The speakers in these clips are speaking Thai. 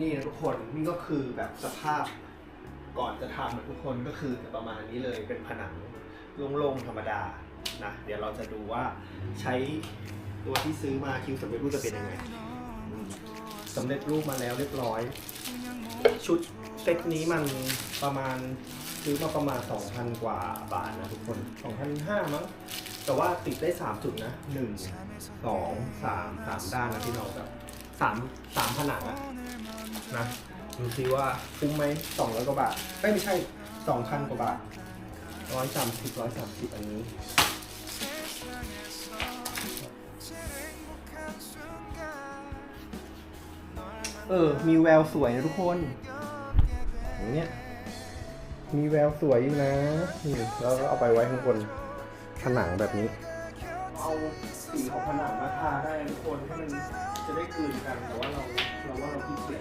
นี่นะทุกคนนี่ก็คือแบบสภาพก่อนจะทำนะทุกคนก็คือประมาณนี้เลยเป็นผนังโล่งๆธรรมดานะเดี๋ยวเราจะดูว่าใช้ตัวที่ซื้อมาคิวสำเร็จรูปจะเป็นยังไงสำเร็จรูปมาแล้วเรียบร้อย ชุดเซตนี้มันประมาณซื้อมาประมาณ 2,000 กว่าบาทนะทุกคน 2,500มั้งแต่ว่าติดได้ 3 จุดนะ 1 2 3 3 ด้านนะที่เราแบบ3 3ผนังอะ นะดูซิว่าคุ้มไหม200กว่าบาทไม่ใช่2,000กว่าบาท130 130อันนี้เออ มีแววสวยนะทุกคนอย่างเงี้ย มีแววสวยอยู่นะ นี่แล้วก็เอาไปไว้ข้างบนผนังแบบนี้ เอาสีของผนังมาทาได้ทุกคนให้มันจะได้กลืนกัน แต่ว่าเราเราว่าเราขี้เกียจ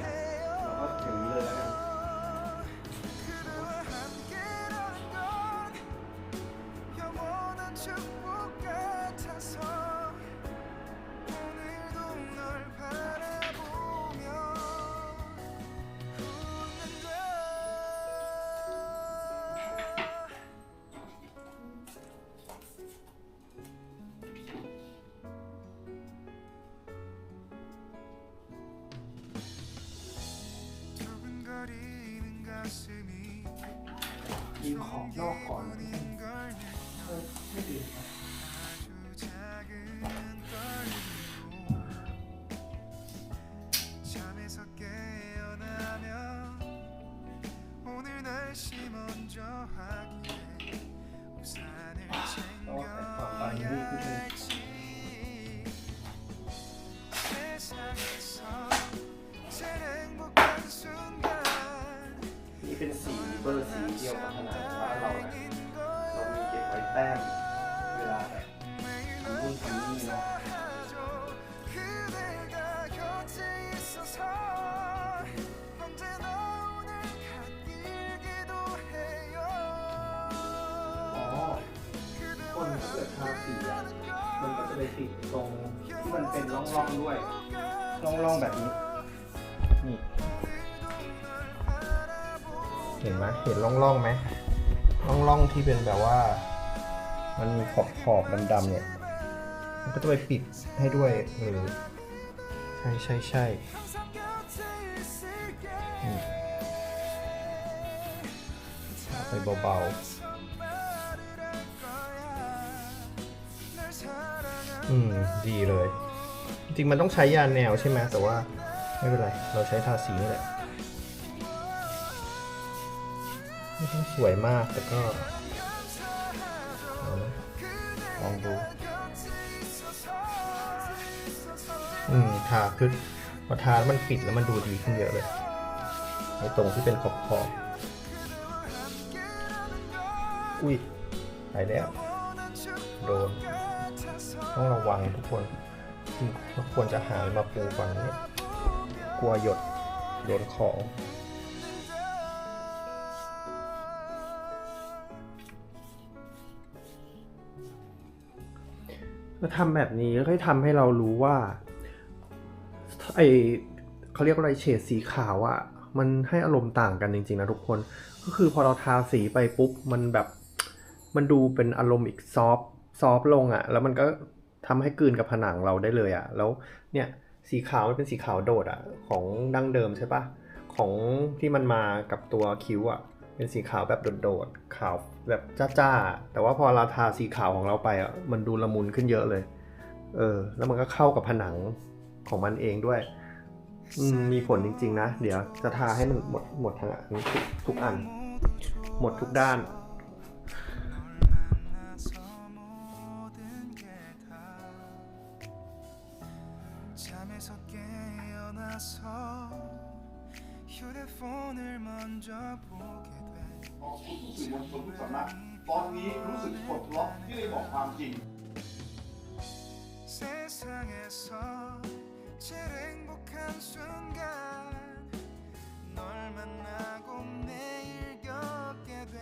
이글씨, 이글씨 기억 하나 잘 나와요. 너무 이게 월당 ติตรงที่มันเป็นร่องๆด้วย โล่งๆแบบนี้ นี่ เห็นไหมเห็นร่องๆไหมร่องๆที่เป็นแบบว่า มันมีขอบขอบดำๆเนี่ย มันก็จะไปปิดให้ด้วย เออ ใช่ใช่ใช่ไปเบาๆ อืม ดีเลย จริงมันต้องใช้ยาแนวใช่ไหมแต่ว่าไม่เป็นไร เราใช้ทาสีนี่แหละไม่ต้องสวยมากแต่ก็ลองดูอืมทาขึ้นพอทาแล้วมันปิดแล้วมันดูดีขึ้นเยอะเลยในตรงที่เป็นขอบขอบอุ้ยไปแล้ว โดน ต้องระวังทุกคนทุกควรจะหามาปูก่อนเนี่ยกลัวหยดโดนของก็ทำแบบนี้ก็ให้ทำให้เรารู้ว่า ไอเขาเรียกว่าอะไรเฉดสีขาวอะ่ะ มันให้อารมณ์ต่างกันจริง ๆ นะทุกคน ก็คือพอเราทาสีไปปุ๊บ มันแบบ มันดูเป็นอารมณ์อีกซอฟซอฟลงอะ่ะ แล้วมันก็ ทำให้กลืนกับผนังเราได้เลยอะ่ะ แล้วเนี่ยสีขาวมันเป็นสีขาวโดดอะ่ะของดั้งเดิมใช่ปะของที่มันมากับตัวคิ้วอะ่ะเป็นสีขาวแบบโดดๆขาวแบบจ้าๆแต่ว่าพอเราทาสีขาวของเราไปอะมันดูละมุนขึ้นเยอะเลย เออ แล้วมันก็เข้ากับผนังของมันเองด้วยมมีผลจริง ๆ นะ เดี๋ยวจะทาให้มันหมดหมดทั้งทุกทุกอัน หมดทุกด้าน รู้สึกปลดล็อกที่ได้บอกความจริง 세상에서 제일 행복한 순간 널 만나고 매일 겪게 돼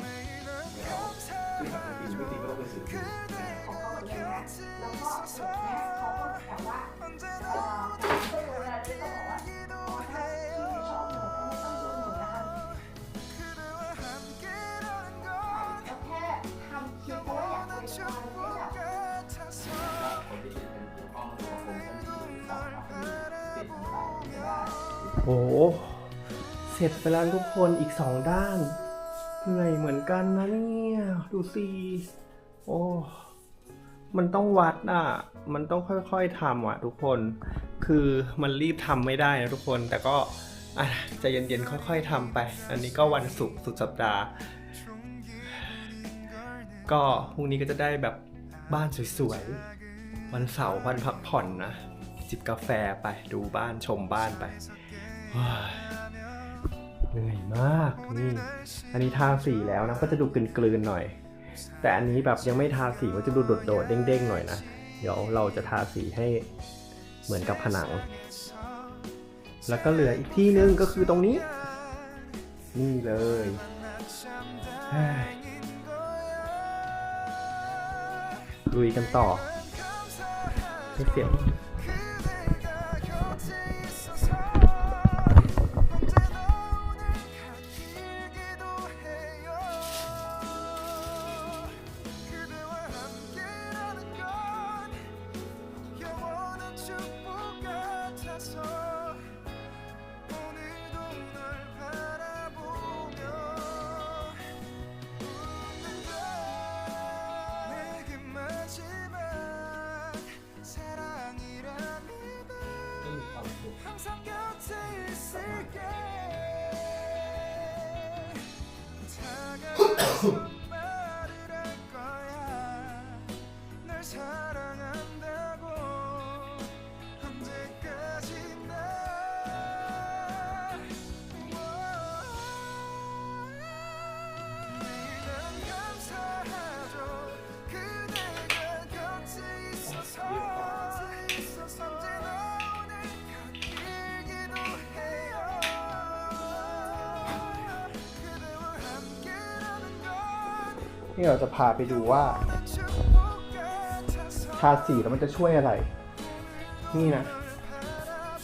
매일 널 감사하죠 그대가 곁에 있어서 언제나 โอ้โห เสร็จไปแล้วทุกคนอีกสองด้าน เหนื่อยเหมือนกันนะเนี่ย ดูสิ โอ้ มันต้องวัดอะ มันต้องค่อยๆทำอะทุกคน คือมันรีบทำไม่ได้นะทุกคน แต่ก็อะใจะเย็นๆค่อย ๆทำไป อันนี้ก็วันศุกร์สุดสัปดาห์ ก็พรุ่งนี้ก็จะได้แบบบ้านสวยๆ วันเสาร์วันพักผ่อนนะ จิบกาแฟไปดูบ้านชมบ้านไป เหนื่อยมากนี่ อันนี้ทาสีแล้วนะก็จะดูกลืนๆหน่อย แต่อันนี้แบบยังไม่ทาสีมันจะดูโดดๆเด้งๆหน่อยนะ เดี๋ยวเราจะทาสีให้เหมือนกับผนัง แล้วก็เหลืออีกที่นึงก็คือตรงนี้ นี่เลยลุยกันต่อเสียง 항상 곁에 있을게 ที่เราจะพาไปดูว่า ทาสีแล้วมันจะช่วยอะไร นี่นะ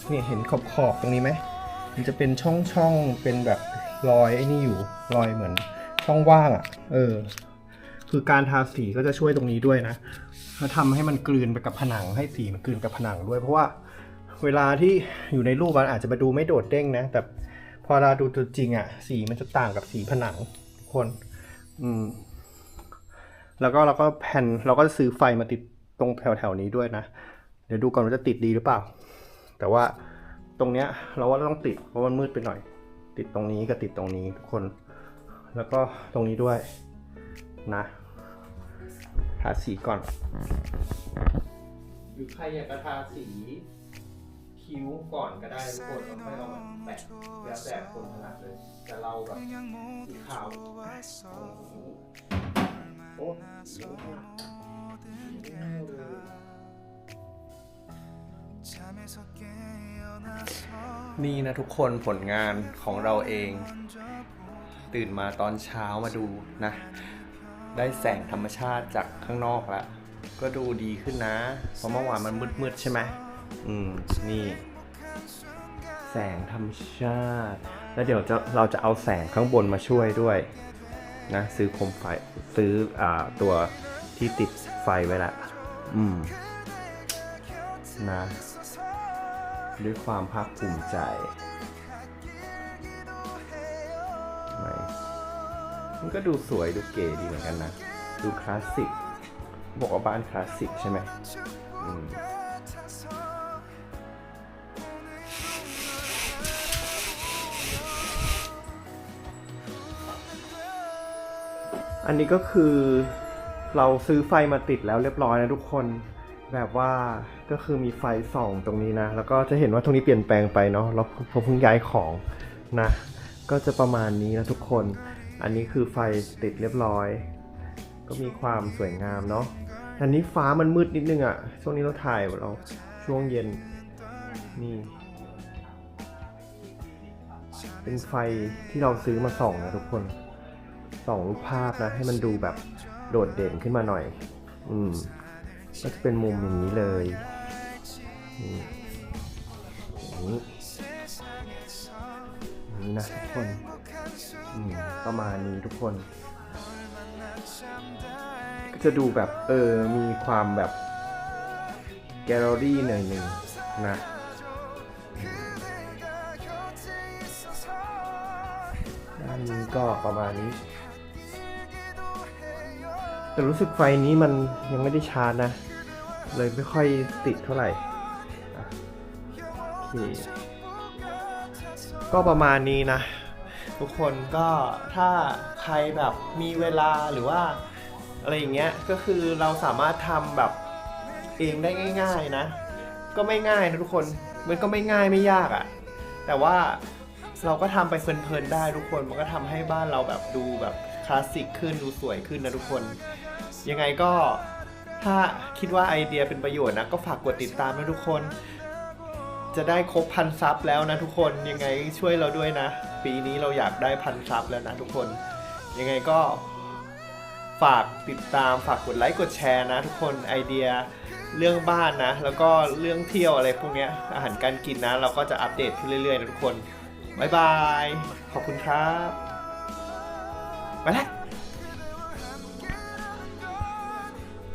นี่เห็นขอบขอบตรงนี้ไหม มันจะเป็นช่องช่องเป็นแบบรอยไอ้นี่อยู่รอยเหมือนช่องว่างอะ่ะ เออ คือการทาสีก็จะช่วยตรงนี้ด้วยนะมาทำให้มันกลืนไปกับผนังให้สีมันกลืนกับผนังด้วย เพราะว่าเวลาที่อยู่ในรูปมันอาจจะมาดูไม่โดดเด้งนะ แต่พอเราดูตัวจริงอะ่ะ สีมันจะต่างกับสีผนังคน อืม แล้วก็เราก็แผ่นเราก็ซื้อไฟมาติดตรงแถวแถวนี้ด้วยนะ เดี๋ยวดูก่อนว่าจะติดดีหรือเปล่า แต่ว่าตรงเนี้ยเราว่าต้องติดเพราะมันมืดไปหน่อย ติดตรงนี้กับติดตรงนี้ทุกคน แล้วก็ตรงนี้ด้วยนะทาสีก่อน หรือใครอยากจะทาสีคิ้วก่อนก็ได้ทุกคนไม่ต้องแปะแล้แต่คนถนัดเลย แต่เราแบบสีขาว นี่นะทุกคนผลงานของเราเอง ตื่นมาตอนเช้ามาดูนะ ได้แสงธรรมชาติจากข้างนอกละก็ดูดีขึ้นนะ เพราะเมื่อวานมันมืดๆใช่ไหมอืม นี่ แสงธรรมชาติ แล้วเดี๋ยวจะเราจะเอาแสงข้างบนมาช่วยด้วย นะซื้อโคมไฟซื้ออ่าตัวที่ติดไฟไว้ละอืมนะด้วยความภาคภูมิใจไหมมันก็ดูสวยดูเก๋ดีเหมือนกันนะ ดูคลาสสิก บอกว่าบ้านคลาสสิกใช่ไหมอืม อันนี้ก็คือเราซื้อไฟมาติดแล้วเรียบร้อยนะทุกคน แบบว่าก็คือมีไฟส่องตรงนี้นะ แล้วก็จะเห็นว่าตรงนี้เปลี่ยนแปลงไปเนาะเราพอเพิ่งย้ายของนะ ก็จะประมาณนี้นะทุกคน อันนี้คือไฟติดเรียบร้อย ก็มีความสวยงามเนาะอันนี้ฟ้ามันมืดนิดนึงอะ่ะ ช่วงนี้เราถ่ายเราช่วงเย็นนี่เป็นไฟที่เราซื้อมาส่องนะทุกคน สองรูปภาพนะ ให้มันดูแบบโดดเด่นขึ้นมาหน่อย อืม ก็จะเป็นมุมอย่างนี้เลยนี่อย่างนี้อย่างนี้นะทุกคนอืมประมาณนี้ทุกคน ก็จะดูแบบเออ มีความแบบแกลเลอรี่หน่อยหนึ่งนะานนี้ก็ประมาณนี้ แต่รู้สึกไฟนี้มันยังไม่ได้ชาร์จนะ เลยไม่ค่อยติดเท่าไหร่โอเคก็ประมาณนี้นะ ทุกคนก็ถ้าใครแบบมีเวลาหรือว่าอะไรอย่างเงี้ยก็คือเราสามารถทำแบบเองได้ง่าย ๆนะ ก็ไม่ง่ายนะทุกคนมันก็ไม่ง่ายไม่ยากอะ่ะ แต่ว่าเราก็ทำไปเพลินๆได้ทุกคนมันก็ทำให้บ้านเราแบบดูแบบคลาสสิกขึ้นดูสวยขึ้นนะทุกคน ยังไงก็ถ้าคิดว่าไอเดียเป็นประโยชน์นะ ก็ฝากกดติดตามนะทุกคน จะได้ครบพันซับแล้วนะทุกคนยังไงช่วยเราด้วยนะ ปีนี้เราอยากได้พันซับแล้วนะทุกคน ยังไงก็ฝากติดตามฝากกดไลค์กดแชร์นะ ทุกคนไอเดียเรื่องบ้านนะ แล้วก็เรื่องเที่ยวอะไรพวกนี้อาหารการกินนะ เราก็จะอัปเดตขึ้นเรื่อยๆนะทุกคน บ๊ายบาย ขอบคุณครับ ไปแล้ว